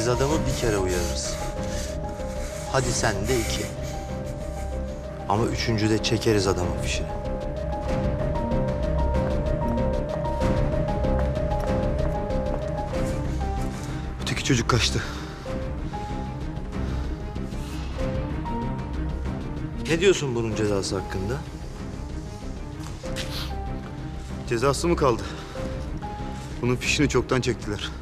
Biz adamı bir kere uyarırız. Hadi sen de iki. Ama üçüncüde çekeriz adamın fişini. Öteki çocuk kaçtı. Ne diyorsun bunun cezası hakkında? Cezası mı kaldı? Bunun fişini çoktan çektiler.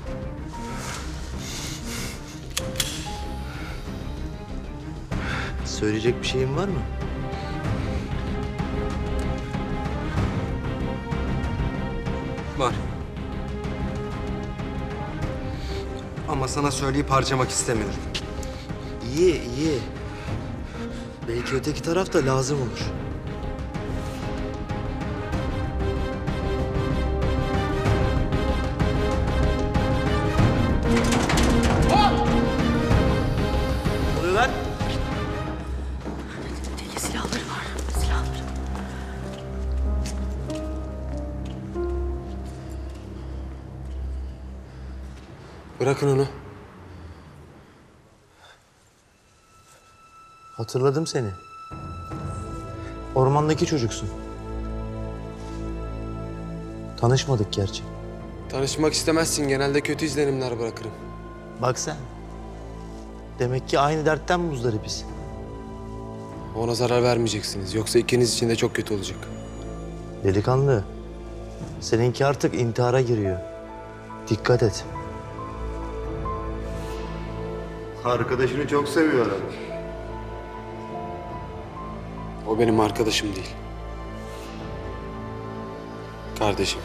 Söyleyecek bir şeyin var mı? Var. Ama sana söyleyip harcamak istemiyorum. İyi, iyi. Belki öteki taraf da lazım olur. Bırakın onu. Hatırladım seni. Ormandaki çocuksun. Tanışmadık gerçi. Tanışmak istemezsin. Genelde kötü izlenimler bırakırım. Bak sen. Demek ki aynı dertten muzdaripiz. Ona zarar vermeyeceksiniz. Yoksa ikiniz için de çok kötü olacak. Delikanlı. Seninki artık intihara giriyor. Dikkat et. Arkadaşını çok seviyor adam. O benim arkadaşım değil. Kardeşim.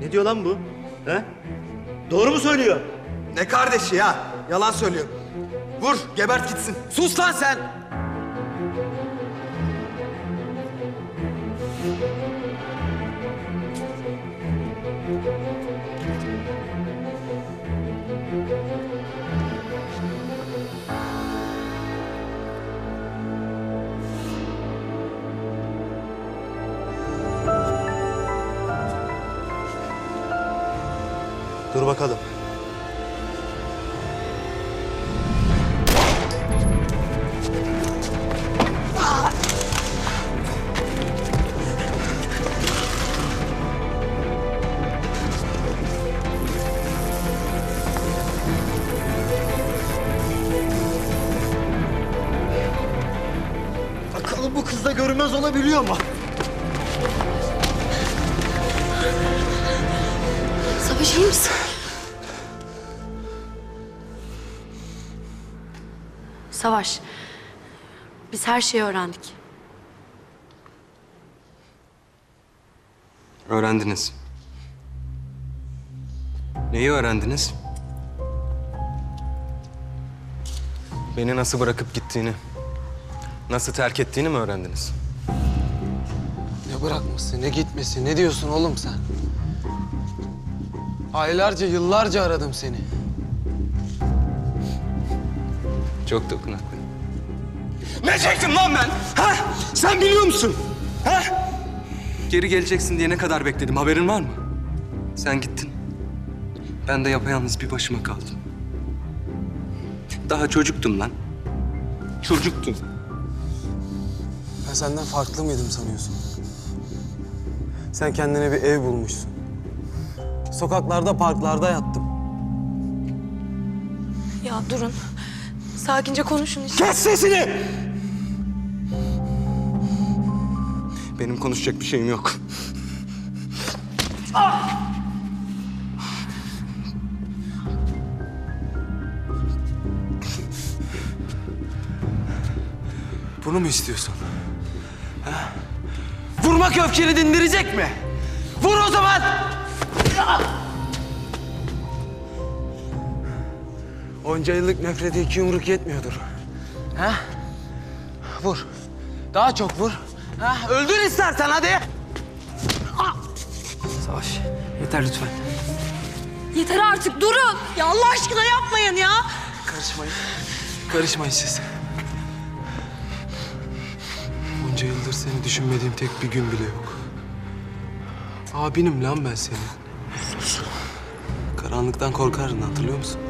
Ne diyor lan bu? He? Doğru mu söylüyor? Ne kardeşi ya? Yalan söylüyor. Vur, gebert gitsin. Sus lan sen! Dur bakalım. Bakalım bu kız da görünmez olabiliyor mu? Savaş iyi misin? Savaş. Biz her şeyi öğrendik. Öğrendiniz. Neyi öğrendiniz? Beni nasıl bırakıp gittiğini, nasıl terk ettiğini mi öğrendiniz? Ne bırakması, ne gitmesi, ne diyorsun oğlum sen? Aylarca, yıllarca aradım seni. Çok dokunaklı. Ne çektim lan ben? Ha? Sen biliyor musun? Ha? Geri geleceksin diye ne kadar bekledim haberin var mı? Sen gittin. Ben de yapayalnız bir başıma kaldım. Daha çocuktum lan. Çocuktum. Ben senden farklı mıydım sanıyorsun? Sen kendine bir ev bulmuşsun. Sokaklarda, parklarda yattım. Ya durun. Sakince konuşun işte. Kes sesini! Benim konuşacak bir şeyim yok. Bunu mu istiyorsun? Ha? Vurmak öfkeni dindirecek mi? Vur o zaman! Onca yıllık nefrete iki yumruk yetmiyordur. Ha? Vur. Daha çok vur. Ha? Öldür istersen hadi. Savaş. Yeter lütfen. Yeter artık durun. Ya Allah aşkına yapmayın ya. Karışmayın. Karışmayın siz. Seni düşünmediğim tek bir gün bile yok. Abinim lan ben senin. Karanlıktan korkardın hatırlıyor musun?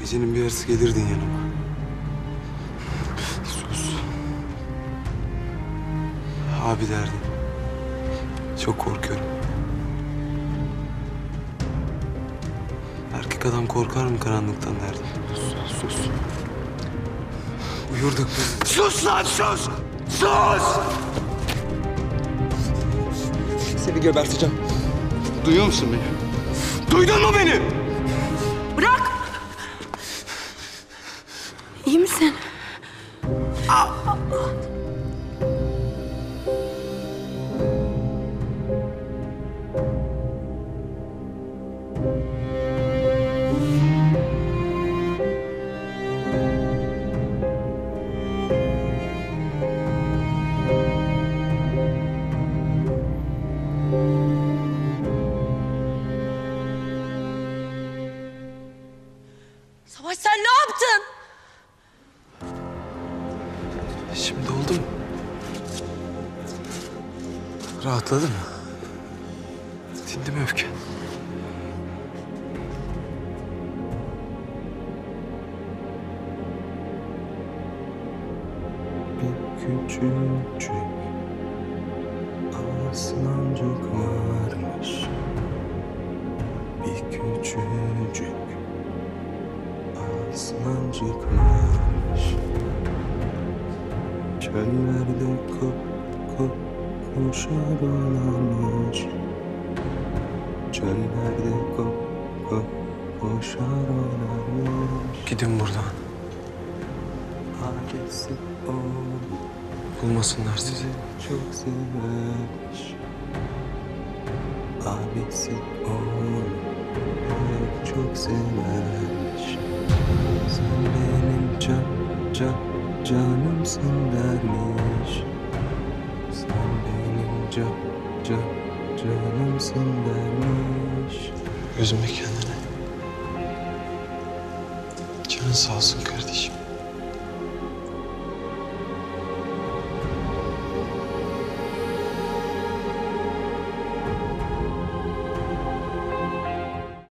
Gecenin bir yarısı gelirdin yanıma. Sus. Abi derdin. Çok korkuyorum. Erkek adam korkar mı karanlıktan derdin? Sus, sus. Uyurduk biz. Sus lan sus! Sus! Seni geberteceğim. Duyuyor musun beni? Duydun mu beni? Bırak. İyi misin? Savaş Şimdi oldu mu? Rahatladın mı? Dindi mi öfken? Bir küçücük aslancık varmış Bir küçücük aslancık varmış Çöllerde kop kop koşar olanmış Çöllerde kop kop koşar olanmış Gidin buradan. Ailesi o Bulmasınlar sizi. çok severmiş Abisi onu çok severmiş Sen benim can, can, canımsın dermiş Sen benim can, can, canımsın dermiş Üzme kendini. Canın sağ olsun kardeşim.